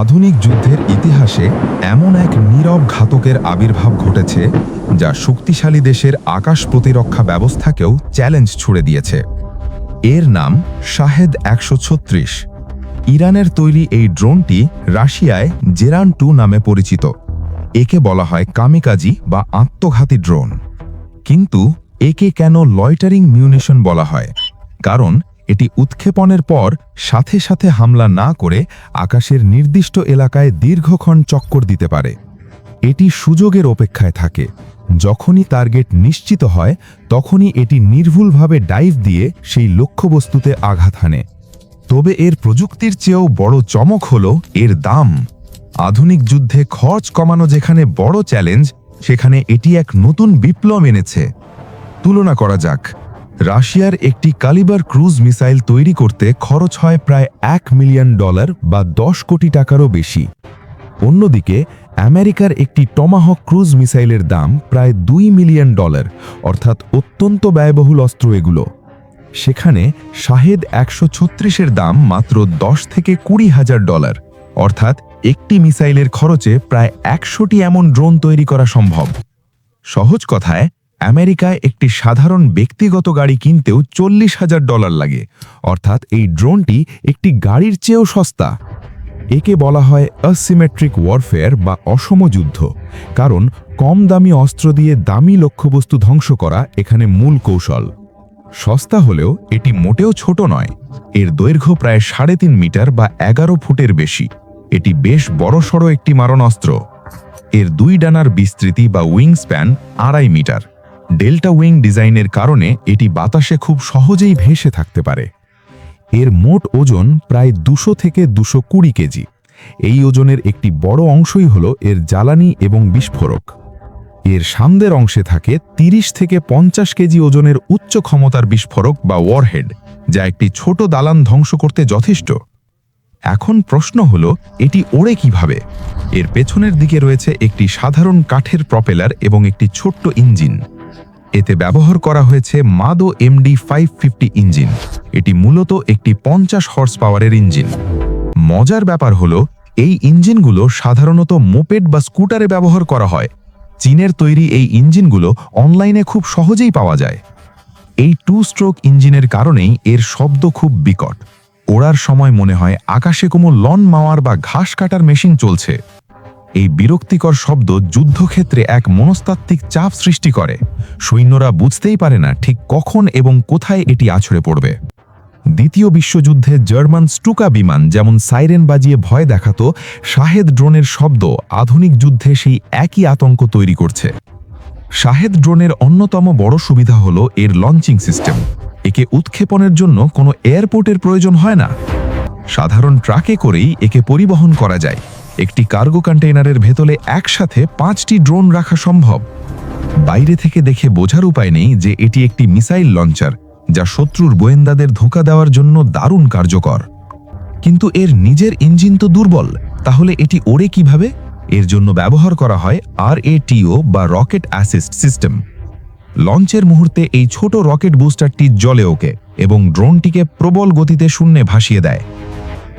আধুনিক যুদ্ধের ইতিহাসে এমন এক নীরব ঘাতকের আবির্ভাব ঘটেছে, যা শক্তিশালী দেশের আকাশ প্রতিরক্ষা ব্যবস্থাকেও চ্যালেঞ্জ ছুড়ে দিয়েছে। এর নাম শাহেদ একশো ছত্রিশ। ইরানের তৈরি এই ড্রোনটি রাশিয়ায় জেরান টু নামে পরিচিত। একে বলা হয় কামিকাজি বা আত্মঘাতী ড্রোন। কিন্তু একে কেন লয়টারিং মিউনিশন বলা হয়? কারণ এটি উৎক্ষেপণের পর সাথে সাথে হামলা না করে আকাশের নির্দিষ্ট এলাকায় দীর্ঘক্ষণ চক্কর দিতে পারে। এটি সুযোগের অপেক্ষায় থাকে। যখনই টার্গেট নিশ্চিত হয়, তখনই এটি নির্ভুলভাবে ডাইভ দিয়ে সেই লক্ষ্যবস্তুতে আঘাত হানে। তবে এর প্রযুক্তির চেয়েও বড় চমক হল এর দাম। আধুনিক যুদ্ধে খরচ কমানো যেখানে বড় চ্যালেঞ্জ, সেখানে এটি এক নতুন বিপ্লব এনেছে। তুলনা করা যাক। রাশিয়ার একটি কালিবার ক্রুজ মিসাইল তৈরি করতে খরচ হয় প্রায় এক মিলিয়ন ডলার বা দশ কোটি টাকারও বেশি। অন্যদিকে, আমেরিকার একটি টমাহক ক্রুজ মিসাইলের দাম প্রায় দুই মিলিয়ন ডলার, অর্থাৎ অত্যন্ত ব্যয়বহুল অস্ত্র এগুলো। সেখানে শাহেদ একশো ছত্রিশের দাম মাত্র দশ থেকে কুড়ি হাজার ডলার, অর্থাৎ একটি মিসাইলের খরচে প্রায় একশোটি এমন ড্রোন তৈরি করা সম্ভব। সহজ কথায় আমেরিকায় একটি সাধারণ ব্যক্তিগত গাড়ি কিনতেও চল্লিশ হাজার ডলার লাগে। অর্থাৎ এই ড্রোনটি একটি গাড়ির চেয়েও সস্তা। একে বলা হয় অসিমেট্রিক ওয়ারফেয়ার বা অসম যুদ্ধ। কারণ কম দামি অস্ত্র দিয়ে দামি লক্ষ্যবস্তু ধ্বংস করা এখানে মূল কৌশল। সস্তা হলেও এটি মোটেও ছোট নয়। এর দৈর্ঘ্য প্রায় সাড়ে তিন মিটার বা এগারো ফুটের বেশি। এটি বেশ বড়সড় একটি মারণাস্ত্র। এর দুই ডানার বিস্তৃতি বা উইং স্প্যান আড়াই মিটার। ডেল্টা উইং ডিজাইনের কারণে এটি বাতাসে খুব সহজেই ভেসে থাকতে পারে। এর মোট ওজন প্রায় দুশো থেকে দুশো কুড়ি কেজি। এই ওজনের একটি বড় অংশই হল এর জ্বালানি এবং বিস্ফোরক। এর সামনের অংশে থাকে ৩০ থেকে পঞ্চাশ কেজি ওজনের উচ্চ ক্ষমতার বিস্ফোরক বা ওয়ারহেড, যা একটি ছোট দালান ধ্বংস করতে যথেষ্ট। এখন প্রশ্ন হল, এটি ওড়ে কীভাবে? এর পেছনের দিকে রয়েছে একটি সাধারণ কাঠের প্রপেলার এবং একটি ছোট্ট ইঞ্জিন। এতে ব্যবহার করা হয়েছে মাদো এমডি ফাইভ ফিফটি ইঞ্জিন। এটি মূলত একটি পঞ্চাশ হর্স পাওয়ারের ইঞ্জিন। মজার ব্যাপার হলো, এই ইঞ্জিনগুলো সাধারণত মোপেড বা স্কুটারে ব্যবহার করা হয়। চীনের তৈরি এই ইঞ্জিনগুলো অনলাইনে খুব সহজেই পাওয়া যায়। এই টু স্ট্রোক ইঞ্জিনের কারণেই এর শব্দ খুব বিকট। ওড়ার সময় মনে হয় আকাশে কোনো লন মাওয়ার বা ঘাস কাটার মেশিন চলছে। এই বিরক্তিকর শব্দ যুদ্ধক্ষেত্রে এক মনস্তাত্ত্বিক চাপ সৃষ্টি করে। সৈন্যরা বুঝতেই পারে না ঠিক কখন এবং কোথায় এটি আছড়ে পড়বে। দ্বিতীয় বিশ্বযুদ্ধে জার্মান স্টুকা বিমান যেমন সাইরেন বাজিয়ে ভয় দেখাত, শাহেদ ড্রোনের শব্দ আধুনিক যুদ্ধে সেই একই আতঙ্ক তৈরি করছে। শাহেদ ড্রোনের অন্যতম বড় সুবিধা হল এর লঞ্চিং সিস্টেম। একে উৎক্ষেপণের জন্য কোনো এয়ারপোর্টের প্রয়োজন হয় না। সাধারণ ট্রাকে করেই একে পরিবহন করা যায়। একটি কার্গো কন্টেইনারের ভেতরে একসাথে পাঁচটি ড্রোন রাখা সম্ভব। বাইরে থেকে দেখে বোঝার উপায় নেই যে এটি একটি মিসাইল লঞ্চার, যা শত্রুর গোয়েন্দাদের ধোঁকা দেওয়ার জন্য দারুণ কার্যকর। কিন্তু এর নিজের ইঞ্জিন তো দুর্বল, তাহলে এটি ওড়ে কীভাবে? এর জন্য ব্যবহার করা হয় আর বা রকেট অ্যাসিস্ট সিস্টেম। লঞ্চের মুহূর্তে এই ছোট রকেট বুস্টারটি জলে ওকে এবং ড্রোনটিকে প্রবল গতিতে শূন্যে ভাসিয়ে দেয়।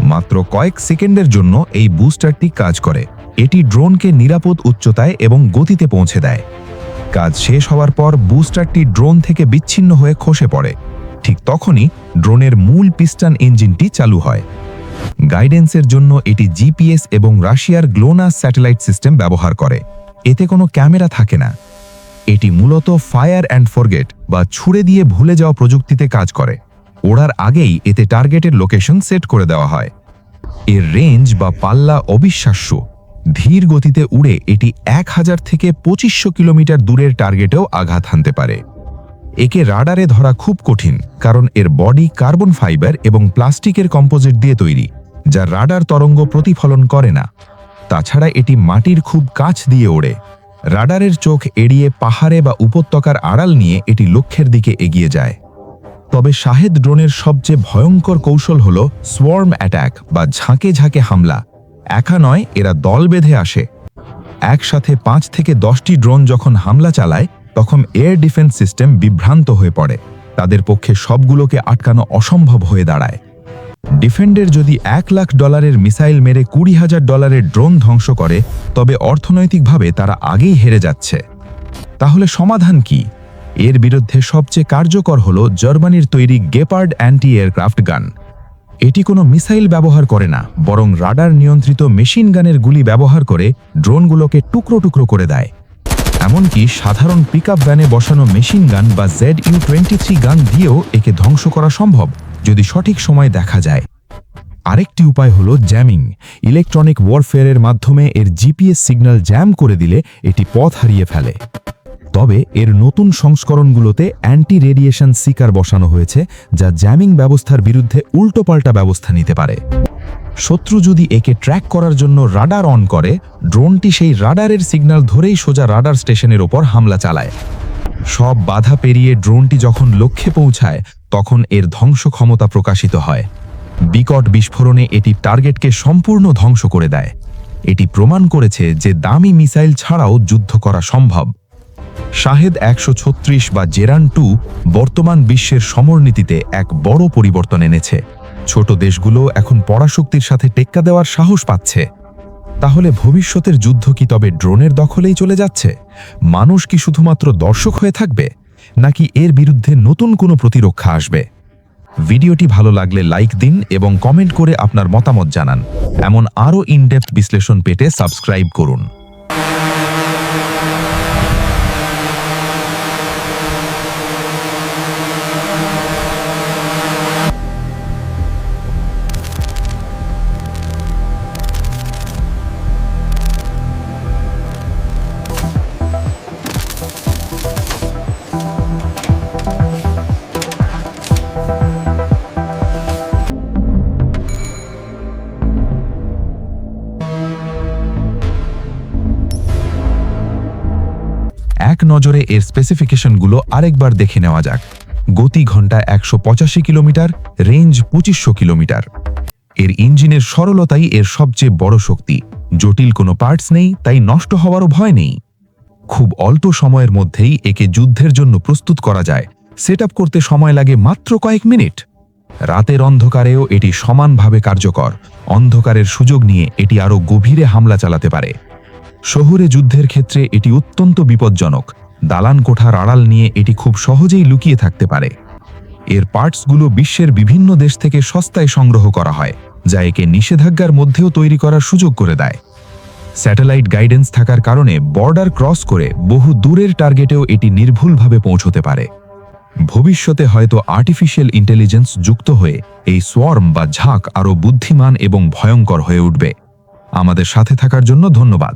মাত্র কয়েক সেকেন্ডের জন্য এই বুস্টারটি কাজ করে। এটি ড্রোনকে নিরাপদ উচ্চতায় এবং গতিতে পৌঁছে দেয়। কাজ শেষ হওয়ার পর বুস্টারটি ড্রোন থেকে বিচ্ছিন্ন হয়ে খসে পড়ে। ঠিক তখনই ড্রোনের মূল পিস্টন ইঞ্জিনটি চালু হয়। গাইডেন্সের জন্য এটি জিপিএস এবং রাশিয়ার গ্লোনাস স্যাটেলাইট সিস্টেম ব্যবহার করে। এতে কোনো ক্যামেরা থাকে না। এটি মূলত ফায়ার অ্যান্ড ফরগেট বা ছুড়ে দিয়ে ভুলে যাওয়া প্রযুক্তিতে কাজ করে। ওড়ার আগেই এতে টার্গেটের লোকেশন সেট করে দেওয়া হয়। এর রেঞ্জ বা পাল্লা অবিশ্বাস্য। ধীর গতিতে উড়ে এটি এক হাজার থেকে পঁচিশশো কিলোমিটার দূরের টার্গেটেও আঘাত হানতে পারে। একে রাডারে ধরা খুব কঠিন, কারণ এর বডি কার্বন ফাইবার এবং প্লাস্টিকের কম্পোজিট দিয়ে তৈরি, যা রাডার তরঙ্গ প্রতিফলন করে না। তাছাড়া এটি মাটির খুব কাছ দিয়ে ওড়ে। রাডারের চোখ এড়িয়ে পাহাড়ে বা উপত্যকার আড়াল নিয়ে এটি লক্ষ্যের দিকে এগিয়ে যায়। তবে শাহেদ ড্রোনের সবচেয়ে ভয়ঙ্কর কৌশল হল সোয়ার্ম অ্যাটাক বা ঝাঁকে ঝাঁকে হামলা। একা নয়, এরা দল বেঁধে আসে। একসাথে পাঁচ থেকে দশটি ড্রোন যখন হামলা চালায়, তখন এয়ার ডিফেন্স সিস্টেম বিভ্রান্ত হয়ে পড়ে। তাদের পক্ষে সবগুলোকে আটকানো অসম্ভব হয়ে দাঁড়ায়। ডিফেন্ডের যদি এক লাখ ডলারের মিসাইল মেরে কুড়ি হাজার ডলারের ড্রোন ধ্বংস করে, তবে অর্থনৈতিকভাবে তারা আগেই হেরে যাচ্ছে। তাহলে সমাধান কি? এর বিরুদ্ধে সবচেয়ে কার্যকর হল জার্মানির তৈরি গেপার্ড অ্যান্টি এয়ারক্রাফট গান। এটি কোনো মিসাইল ব্যবহার করে না, বরং রাডার নিয়ন্ত্রিত মেশিন গানের গুলি ব্যবহার করে ড্রোনগুলোকে টুকরো টুকরো করে দেয়। এমনকি সাধারণ পিকআপ ভ্যানে বসানো মেশিন গান বা জেড ইউ টোয়েন্টি থ্রি গান দিয়েও একে ধ্বংস করা সম্ভব, যদি সঠিক সময় দেখা যায়। আরেকটি উপায় হল জ্যামিং। ইলেকট্রনিক ওয়ারফেয়ারের মাধ্যমে এর জিপিএস সিগন্যাল জ্যাম করে দিলে এটি পথ হারিয়ে ফেলে। তবে এর নতুন সংস্করণগুলোতে অ্যান্টি রেডিয়েশন সিকার বসানো হয়েছে, যা জ্যামিং ব্যবস্থার বিরুদ্ধে উল্টোপাল্টা ব্যবস্থা নিতে পারে। শত্রু যদি একে ট্র্যাক করার জন্য রাডার অন করে ড্রোনটি সেই রাডারের সিগন্যাল ধরেই সোজা রাডার স্টেশনের ওপর হামলা চালায়। সব বাধা পেরিয়ে ড্রোনটি যখন লক্ষ্যে পৌঁছায়, তখন এর ধ্বংস ক্ষমতা প্রকাশিত হয়। বিকট বিস্ফোরণে এটি টার্গেটকে সম্পূর্ণ ধ্বংস করে দেয়। এটি প্রমাণ করেছে যে দামি মিসাইল ছাড়াও যুদ্ধ করা সম্ভব। শাহেদ একশো ছত্রিশ বা জেরান টু বর্তমান বিশ্বের সমরনীতিতে এক বড় পরিবর্তন এনেছে। ছোট দেশগুলো এখন পরাশক্তির সাথে টেক্কা দেওয়ার সাহস পাচ্ছে। তাহলে ভবিষ্যতের যুদ্ধ কি তবে ড্রোনের দখলেই চলে যাচ্ছে? মানুষ কি শুধুমাত্র দর্শক হয়ে থাকবে? নাকি এর বিরুদ্ধে নতুন কোনো প্রতিরক্ষা আসবে? ভিডিওটি ভালো লাগলে লাইক দিন এবং কমেন্ট করে আপনার মতামত জানান। এমন আরও ইনডেপথ বিশ্লেষণ পেতে সাবস্ক্রাইব করুন। এক নজরে এর স্পেসিফিকেশনগুলো আরেকবার দেখে নেওয়া যাক। গতি ঘন্টায় একশো পঁচাশি কিলোমিটার রেঞ্জ পঁচিশশো কিলোমিটার। এর ইঞ্জিনের সরলতাই এর সবচেয়ে বড় শক্তি। জটিল কোনো পার্টস নেই, তাই নষ্ট হওয়ারও ভয় নেই। খুব অল্প সময়ের মধ্যেই একে যুদ্ধের জন্য প্রস্তুত করা যায়। সেট করতে সময় লাগে মাত্র কয়েক মিনিট। রাতের অন্ধকারেও এটি সমানভাবে কার্যকর। অন্ধকারের সুযোগ নিয়ে এটি আরও গভীরে হামলা চালাতে পারে। শহুরে যুদ্ধের ক্ষেত্রে এটি অত্যন্ত বিপজ্জনক। দালান কোঠার আড়াল নিয়ে এটি খুব সহজেই লুকিয়ে থাকতে পারে। এর পার্টসগুলো বিশ্বের বিভিন্ন দেশ থেকে সস্তায় সংগ্রহ করা হয়, যা একে নিষেধাজ্ঞার মধ্যেও তৈরি করার সুযোগ করে দেয়। স্যাটেলাইট গাইডেন্স থাকার কারণে বর্ডার ক্রস করে বহু দূরের টার্গেটেও এটি নির্ভুলভাবে পৌঁছতে পারে। ভবিষ্যতে হয়তো আর্টিফিশিয়াল ইন্টেলিজেন্স যুক্ত হয়ে এই সোয়ার্ম বা ঝাঁক আরও বুদ্ধিমান এবং ভয়ঙ্কর হয়ে উঠবে। আমাদের সাথে থাকার জন্য ধন্যবাদ।